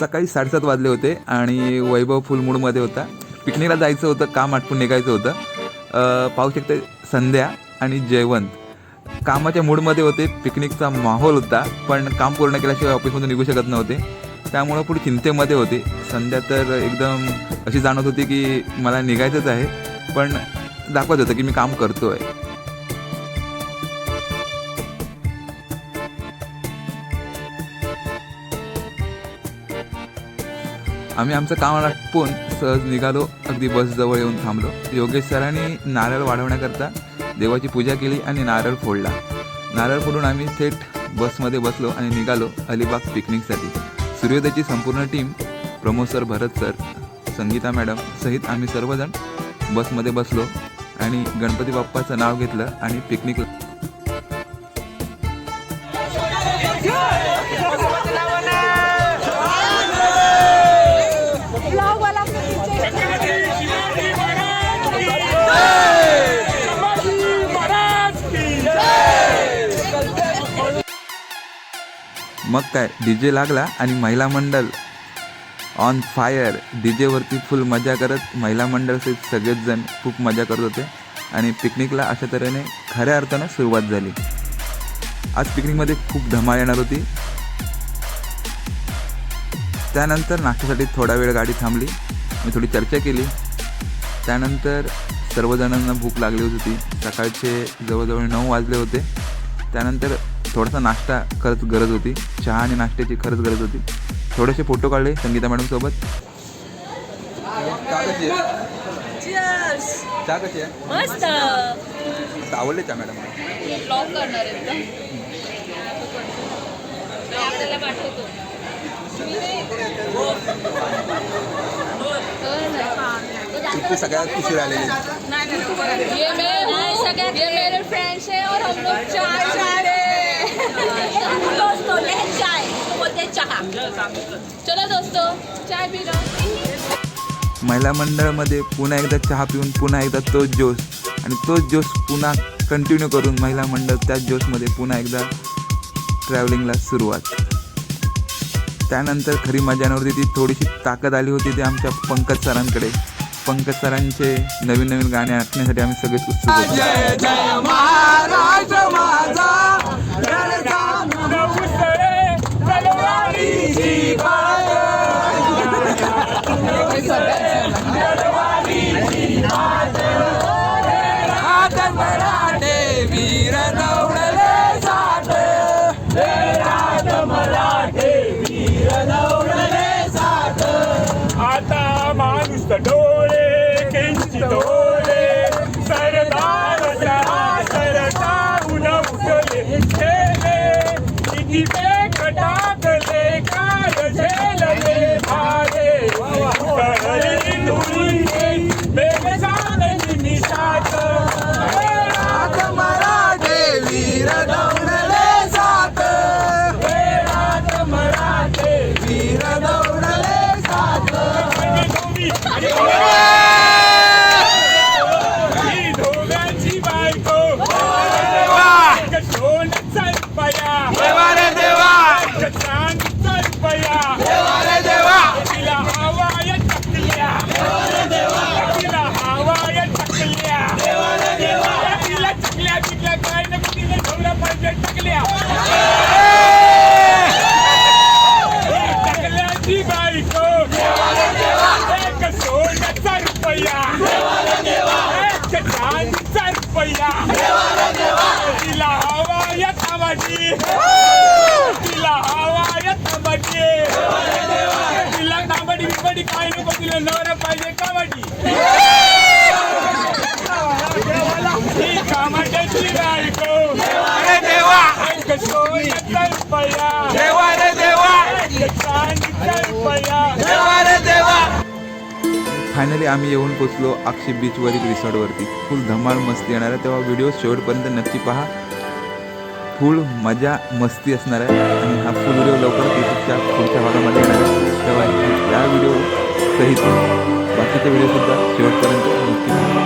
सकाळी साडेसात वाजले होते आणि वैभव फुल मूडमध्ये होता. पिकनिकला जायचं होतं काम आटपून निघायचं होतं. पाहू शकते संध्या आणि जयवंत कामाच्या मूडमध्ये होते पिकनिकचा माहोल होता पण काम पूर्ण केल्याशिवाय ऑफिसमधून निघू शकत नव्हते. त्यामुळं पुढे चिंतेमध्ये होते. संध्या तर एकदम अशी जाणवत होती की मला निघायचंच आहे पण दाखवत होतं की मी काम करतो आहे आम्ही आमचं काम आटपून सहज निघालो अगदी बसजवळ येऊन थांबलो. योगेश सरांनी नारळ वाढवण्याकरता देवाची पूजा केली आणि नारळ फोडला. नारळ फोडून आम्ही थेट बसमध्ये बसलो आणि निघालो अलिबाग पिकनिकसाठी सूर्योदयाची संपूर्ण team Pramod sir Bharat sir Sangeeta madam सहित आम्ही सर्वजण बसमध्ये बसलो आणि गणपती बाप्पाचं नाव घेतलं आणि पिकनिकला मग काय डी जे लागला आणि महिला मंडळ ऑन फायर डी जेवरती फुल मजा करत महिला मंडळ सहित सगळेच जण खूप मजा करत होते. आणि पिकनिकला अशा तऱ्हेने खऱ्या अर्थानं सुरुवात झाली. आज पिकनिकमध्ये खूप धमाल येणार होती. त्यानंतर नाश्त्यासाठी थोडा वेळ गाडी थांबली. मी थोडी चर्चा केली. त्यानंतर सर्वजणांना भूक लागली होती. सकाळचे जवळजवळ नऊ वाजले होते. त्यानंतर थोडासा नाश्ता खरंच गरज होती. चहा आणि नाश्त्याची खरंच गरज होती. थोडेसे फोटो काढले संगीता मॅडम सोबत. आवडले चहा मॅडम? सगळ्यात खुशी आलेली ये दोस्तों ले चाय. तो बोलते चाह. चलो दोस्तों चाय पी लो महिला मंडळामध्ये पुन्हा एकदा चहा पिऊन पुन्हा एकदा तोच जोश. आणि तोच जोश पुन्हा कंटिन्यू करून महिला मंडळ त्याच जोशमध्ये पुन्हा एकदा ट्रॅव्हलिंगला सुरुवात. त्यानंतर खरी मजा नव्हती ती थोडीशी ताकद आली होती ती आमच्या पंकज सरांकडे. पंकज सरांचे नवीन नवीन गाणे ऐकण्यासाठी आम्ही सगळेच उत्सुक होतो. या थांबाची तिला हवा या थांबाची तिला तांबडी बिंबडी काय नको तिला नवरा पाहिजे ही रुपया. चांदीचा रुपया. फायनली आम्ही येऊन पोचलो अक्षी बीचवरील रिसॉर्टवरती फुल धमाल मस्ती येणार आहे तेव्हा व्हिडिओ शेवटपर्यंत नक्की पहा. फुल मजा मस्ती असणार आहे. आणि हा फुल व्हिडिओ लवकर युट्यूबच्या पुढच्या भागामध्ये येणार आहे. तेव्हा त्या व्हिडिओ सहित बाकीचे व्हिडिओसुद्धा शेवटपर्यंत नक्की